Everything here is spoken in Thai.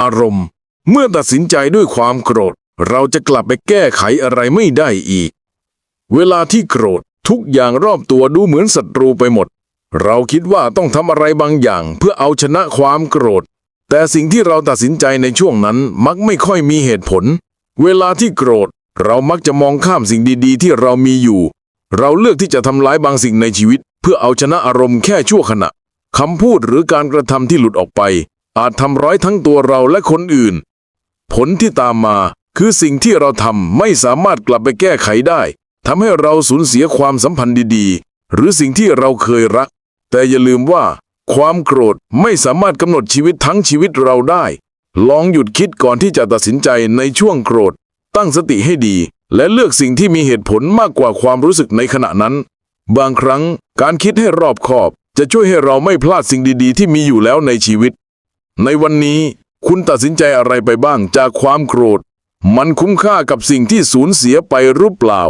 อารมณ์ เมื่อตัดสินใจด้วยความโกรธ เราจะกลับไปแก้ไขอะไรไม่ได้อีก เวลาที่โกรธทุกอย่างรอบตัวดูเหมือนศัตรูไปหมด เราคิดว่าต้องทำอะไรบางอย่างเพื่อเอาชนะความโกรธ แต่สิ่งที่เราตัดสินใจในช่วงนั้นมักไม่ค่อยมีเหตุผล เวลาที่โกรธ เรามักจะมองข้ามสิ่งดีๆ ที่เรามีอยู่ เราเลือกที่จะทำร้ายบางสิ่งในชีวิต เพื่อเอาชนะอารมณ์แค่ชั่วขณะคำพูดหรือการกระทำที่หลุดออกไป อาจทำร้ายทั้งตัวเราและคนอื่น ผลที่ตามมาคือสิ่งที่เราทำไม่สามารถกลับไปแก้ไขได้ทำให้เราสูญเสียความสัมพันธ์ดีๆ หรือสิ่งที่เราเคยรัก แต่อย่าลืมว่า ความโกรธไม่สามารถกำหนดชีวิตทั้งชีวิตเราได้ ลองหยุดคิดก่อนที่จะตัดสินใจในช่วงโกรธ ตั้งสติให้ดี และเลือกสิ่งที่มีเหตุผลมากกว่าความรู้สึกในขณะนั้น บางครั้งการคิดให้รอบคอบ จะช่วยให้เราไม่พลาดสิ่งดีๆ ที่มีอยู่แล้วในชีวิต ในวันนี้คุณตัดสินใจอะไรไปบ้างจากความโกรธ มันคุ้มค่ากับสิ่งที่สูญเสียไปหรือเปล่า